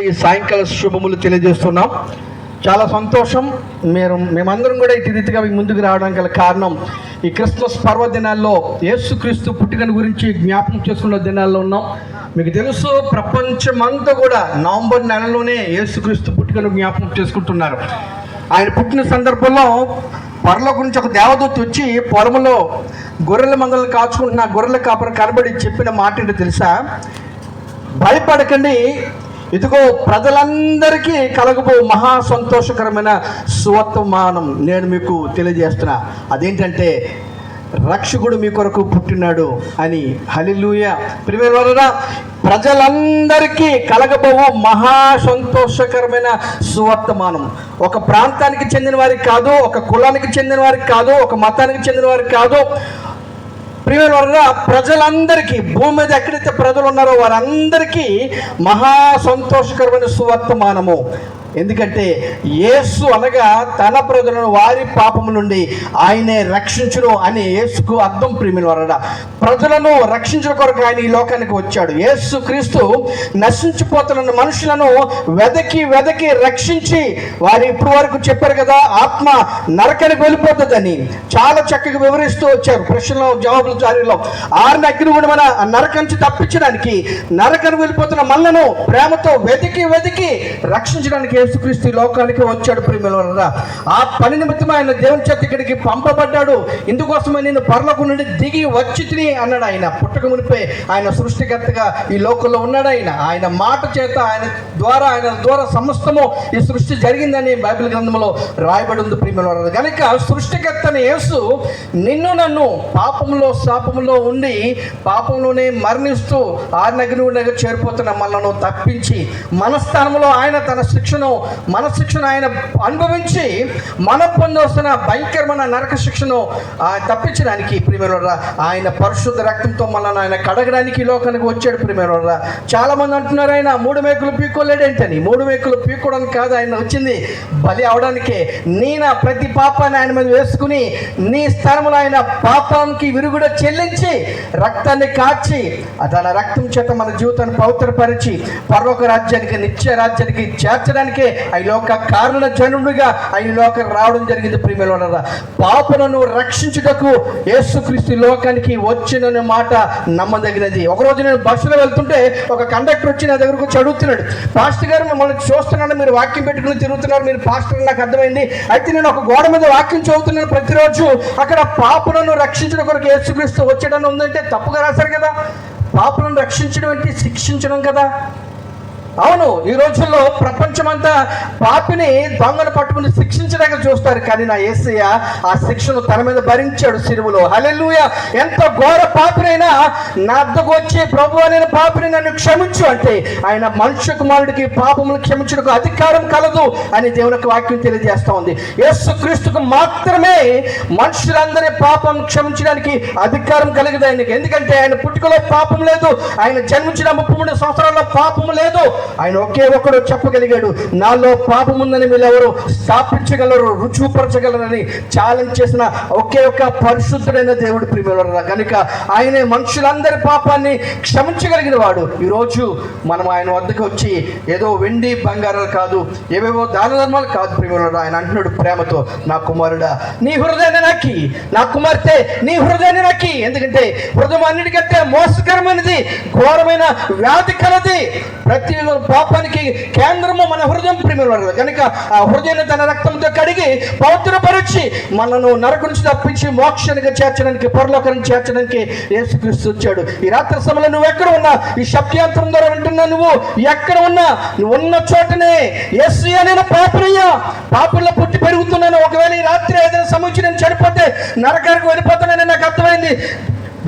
నుండి సాయంకాల శుభములు తెలియజేస్తున్నాం. చాలా సంతోషం. మీరు మేమందరం కూడా ఈ రీతిగా ముందుకు రావడానికి గల కారణం ఈ క్రిస్మస్ పర్వదినాల్లో యేసుక్రీస్తు పుట్టుకను గురించి జ్ఞాపకం చేసుకున్న దినాల్లో ఉన్నాం. మీకు తెలుసు ప్రపంచమంతా కూడా నవంబర్ నెలలోనే యేసుక్రీస్తు పుట్టుకను జ్ఞాపకం చేసుకుంటున్నారు. ఆయన పుట్టిన సందర్భంలో పరలో గురించి ఒక దేవదూత వచ్చి పొలంలో గొర్రెల మందలు కాచుకుంటున్న గొర్రెల కాపర కనబడి చెప్పిన మాట ఏంటో తెలుసా? భయపడకండి ఇదిగో ప్రజలందరికీ కలగబో మహా సంతోషకరమైన సువర్తమానం నేను మీకు తెలియజేస్తున్నా. అదేంటంటే రక్షకుడు మీ కొరకు పుట్టినాడు అని. హలిలూయ ప్రిమియర్ వలన ప్రజలందరికీ కలగబోవు మహా సంతోషకరమైన సువర్తమానం. ఒక ప్రాంతానికి చెందిన వారికి కాదు ఒక కులానికి చెందిన వారికి కాదు ఒక మతానికి చెందిన వారికి కాదు ప్రియమైన వారుగా ప్రజలందరికీ భూమి మీద ఎక్కడైతే ప్రజలు ఉన్నారో వారందరికీ మహా సంతోషకరమైన సువర్తమానము. ఎందుకంటే యేసు అనగా తన ప్రజలను వారి పాపము నుండి ఆయనే రక్షించును అని యేసుకు అర్థం ప్రేమిన వారట ప్రజలను రక్షించిన కొరకు ఆయన ఈ లోకానికి వచ్చాడు. యేసు క్రీస్తు నశించిపోతున్న మనుషులను వెదకి వెదకి రక్షించి వారు ఇప్పటి వరకు చెప్పారు కదా ఆత్మ నరకనికి వెళ్ళిపోతుందని చాలా చక్కగా వివరిస్తూ వచ్చారు ప్రశ్నలో జవాబుల జారీలో. ఆరిన అగ్ని కూడా మన నరకం నుంచి తప్పించడానికి నరకను వెళ్ళిపోతున్న మనలను ప్రేమతో వెతికి వెతికి రక్షించడానికి యేసుక్రీస్తు లోకానికి వచ్చాడు ప్రేమల ఆ పని నిమిత్తం ఆయన దేవుని చేత ఇక్కడికి పంపబడ్డాడు. ఇందుకోసమే నేను పర్లకు నుండి దిగి వచ్చి తిని అన్నాడు ఆయన. పుట్టక మునిపే ఆయన సృష్టికర్తగా ఈ లోకంలో ఉన్నాడు ఆయన. ఆయన మాట చేత ఆయన ద్వారా ఆయన ద్వారా సమస్తము ఈ సృష్టి జరిగిందని బైబిల్ గ్రంథంలో రాయబడి ఉంది ప్రియమైన కనుక సృష్టికర్తని యేసు నిన్ను నన్ను పాపంలో శాపంలో ఉండి పాపంలోనే మరణిస్తూ ఆరినగిరి ఉండగా చేరిపోతున్న మనను తప్పించి మన స్థానంలో ఆయన తన శిక్షను మన శిక్షను ఆయన అనుభవించి మన పొందవలసిన భయంకరమైన నరక శిక్షను తప్పించడానికి ప్రియమైన ఆయన పరిశుద్ధ రక్తంతో మనల్ని ఆయన కడగడానికి లోకానికి వచ్చాడు ప్రియమైన చాలా మంది అంటున్నారు ఆయన మూడు మేకులు పీక్కోలేడేంటని. మూడు మేకులు పీక్కోవడానికి కాదు ఆయన వచ్చింది బలి అవడానికే. నీ ప్రతి పాపాన్ని ఆయన మీద వేసుకుని నీ స్థానంలో ఆయన పాపానికి విరుగుడ చెల్లించి రక్తాన్ని కాచి తన రక్తం చేత మన జీవితాన్ని పవిత్రపరిచి పర్వక రాజ్యానికి నిత్య రాజ్యానికి చేర్చడానికి ఈ లోక కారణ జనుడిగా ఆయన లోక రావడం జరిగింది ప్రియమైన పాపలను రక్షించుటకు యేసుక్రీస్తు లోకానికి వచ్చిన మాట నమ్మదగినది. ఒకరోజు నేను బస్సులో వెళ్తుంటే ఒక కండక్టర్ వచ్చి నా దగ్గరకు చదువుతున్నాడు పాస్టర్ గారు మమ్మల్ని చూస్తున్నాను మీరు వాక్యం పెట్టుకుని తిరుగుతున్నారు మీరు పాస్టర్ నాకు అర్థమైంది. అయితే నేను ఒక గోడ మీద వాక్యం చదువుతున్నాను ప్రతిరోజు. అక్కడ పాపలను రక్షించడం కొరకు యేసుక్రీస్తు వచ్చాడని ఉందంటే తప్పుగా రాశారు కదా. పాపలను రక్షించడం అంటే శిక్షించడం కదా. అవును ఈ రోజుల్లో ప్రపంచమంతా పాపిని దొంగను పట్టుకుని శిక్షించడానికి చూస్తారు. కానీ నా యేసయ్య ఆ శిక్షను తన మీద భరించాడు సిరువులో హలెలుయ ఎంత ఘోర పాపినైనా నా అద్దకు వచ్చి ప్రభు అనే పాపిని నన్ను క్షమించు అంటే ఆయన మనుష్య కుమారుడికి పాపములు క్షమించడానికి అధికారం కలదు అని దేవునికి వాక్యం తెలియజేస్తా ఉంది. యేసు క్రీస్తుకు మాత్రమే మనుషులందరి పాపం క్షమించడానికి అధికారం కలిగదు ఆయనకి. ఎందుకంటే ఆయన పుట్టుకలో పాపం లేదు ఆయన జన్మించిన ముప్పై మూడు సంవత్సరాల్లో పాపము లేదు. ఆయన ఒకే ఒక్కడు చెప్పగలిగాడు. నాలో పాపం ఉందని మీరు ఎవరు స్థాపించగలరు రుచిపరచగలరని ఛాలెంజ్ చేసిన ఒకే ఒక్క పరిశుద్ధుడైన దేవుడు ప్రియమైన కనుక ఆయనే మనుషులందరి పాపాన్ని క్షమించగలిగిన వాడు. ఈరోజు మనం ఆయన వద్దకు వచ్చి ఏదో వెండి బంగారాలు కాదు ఏవేవో దాన ధర్మాలు కాదు ప్రియమైన ఆయన అంటున్నాడు ప్రేమతో. నా కుమారుడా నీ హృదయాన్ని నాకి నా కుమార్తె నీ హృదయాన్ని నాకి ఎందుకంటే హృదయం అన్నిటికంటే మోసకరమైనది ఘోరమైన వ్యాధి కలది. ప్రతి పాపానికి కేంద్రము మన హృదయం ప్రేమ కనుక ఆ హృదయాన్ని తన రక్తంతో కడిగి పవిత్రపరిచి మనను నరకు నుంచి తప్పించి మోక్షానికి చేర్చడానికి పరలోకానికి చేర్చడానికి యేసుక్రీస్తు వచ్చాడు. ఈ రాత్రి సమయంలో నువ్వు ఎక్కడ ఉన్నా ఈ శబ్దాంతరం ద్వారా వింటున్నా నువ్వు ఎక్కడ ఉన్నా నువ్వు ఉన్న చోటనే ఎస్ నేను పాపనయ్యా పాపల్లో పుట్టి పెరుగుతున్నాను. ఒకవేళ ఈ రాత్రి ఏదైనా సమయం నేను చనిపోతే నరకానికి వెళ్ళిపోతానని నాకు అర్థమైంది.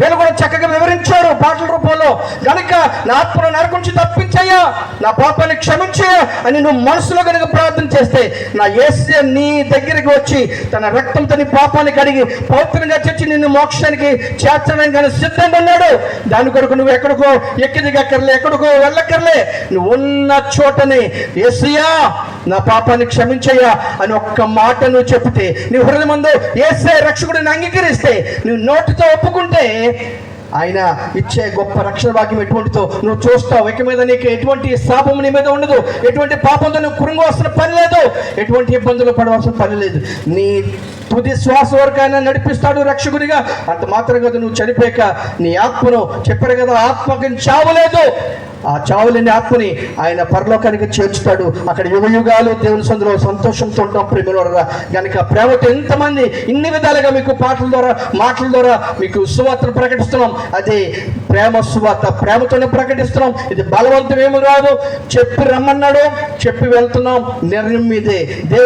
వీళ్ళు కూడా చక్కగా వివరించారు పాటల రూపంలో. కనుక నా ఆత్మను నరకం నుంచి తప్పించయ్యా నా పాపాన్ని క్షమించయ్యా అని నువ్వు మనసులో కనుక ప్రార్థన చేస్తే నా ఏసీ నీ దగ్గరికి వచ్చి తన రక్తంతో నీ పాపాన్ని కడిగి పవిత్రంగా చచ్చి నిన్ను మోక్షానికి చేర్చడానికి కానీ సిద్ధంగా ఉన్నాడు. దాని కొరకు నువ్వు ఎక్కడికో ఎక్కి దిగక్కర్లే ఎక్కడికో వెళ్ళక్కర్లే. నువ్వు ఉన్న చోటని ఏసయ్యా నా పాపాన్ని క్షమించయ్యా అని ఒక్క మాట నువ్వు చెప్తే నీ హృదయం ముందు ఏసే రక్షకుడిని అంగీకరిస్తే నువ్వు నోటితో ఒప్పుకుంటే ఆయన ఇచ్చే గొప్ప రక్షణ భాగ్యం ఎటువంటితో నువ్వు చూస్తావు. ఇక మీద నీకు ఎటువంటి శాపం నీ మీద ఉండదు. ఎటువంటి పాపంతో నువ్వు కురుంగవలసిన పని లేదు. ఎటువంటి ఇబ్బందులు పడవలసిన పని లేదు. నీ తుది శ్వాస వరకు ఆయన నడిపిస్తాడు రక్షకుడిగా. అంత మాత్రం కదా నువ్వు చనిపోయాక నీ ఆత్మను చెప్పాడు కదా ఆత్మకి చావు లేదు. ఆ చావులేని ఆత్మని ఆయన పరలోకానికి చేర్చుతాడు. అక్కడ యుగ యుగాలు దేవుని సందులో సంతోషంతో ఉంటాం ప్రేమలో కనుక ప్రేమతో ఎంతమంది ఇన్ని విధాలుగా మీకు పాటల ద్వారా మాటల ద్వారా మీకు సువార్తను ప్రకటిస్తున్నాం. అది ప్రేమ సువార్త ప్రేమతోనే ప్రకటిస్తున్నాం. ఇది బలవంతం ఏమి రాదు. చెప్పి రమ్మన్నాడు చెప్పి వెళ్తున్నాం. నిర్ణయం మీదే. దేవుడు